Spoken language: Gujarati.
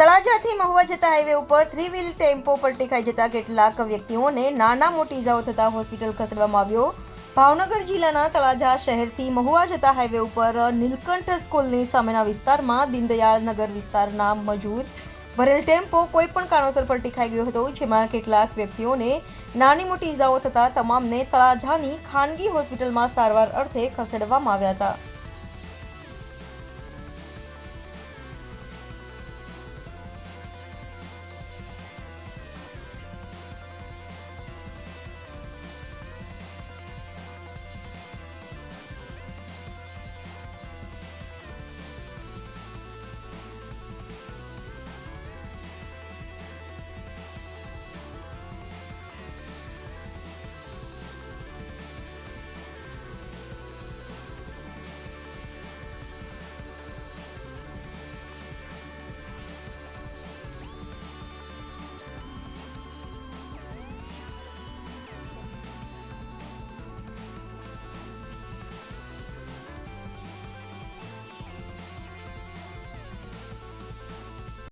તળાજાથી મહુવા જતા હાઈવે ઉપર થ્રી વ્હીલ ટેમ્પો પલટી ખાઈ જતા કેટલાક વ્યક્તિઓને નાના મોટી ઇજાઓ થતા હોસ્પિટલ ખસેડવામાં આવ્યો. ભાવનગર જિલ્લાના તળાજા શહેરથી મહુવા જતા હાઈવે ઉપર નીલકંઠ સ્કૂલની સામેના વિસ્તારમાં દીનદયાળ નગર વિસ્તારના મજૂર ભરેલ ટેમ્પો કોઈ પણ કારણોસર પલટી ખાઈ ગયો હતો, જેમાં કેટલાક વ્યક્તિઓને નાની મોટી ઇજાઓ થતા તમામને તળાજાની ખાનગી હોસ્પિટલમાં સારવાર અર્થે ખસેડવામાં આવ્યા હતા.